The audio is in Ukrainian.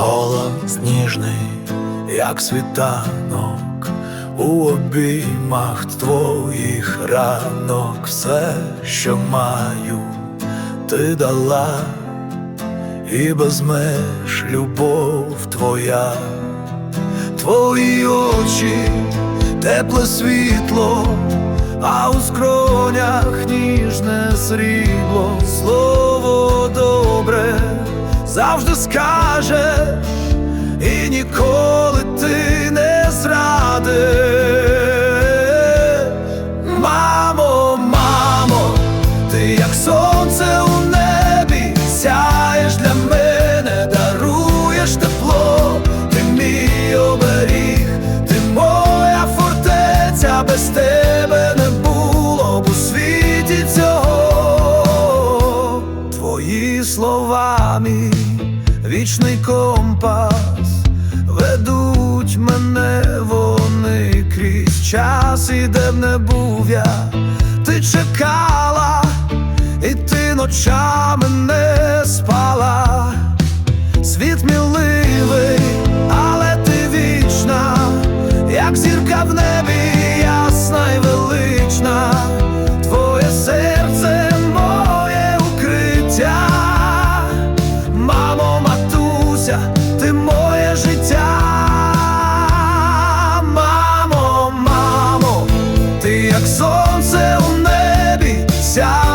голос ніжний, як світанок, у обіймах твоїх ранок, все, що маю, ти дала, і без меж любов твоя, твої очі, тепле світло, а у скронях ніжне срібло, завжди скажеш, і ніколи ти не зрадиш. Вічний компас, ведуть мене вони крізь час, і де б не був я, ти чекала, і ти ночами не спала. Світ міливий, мамо,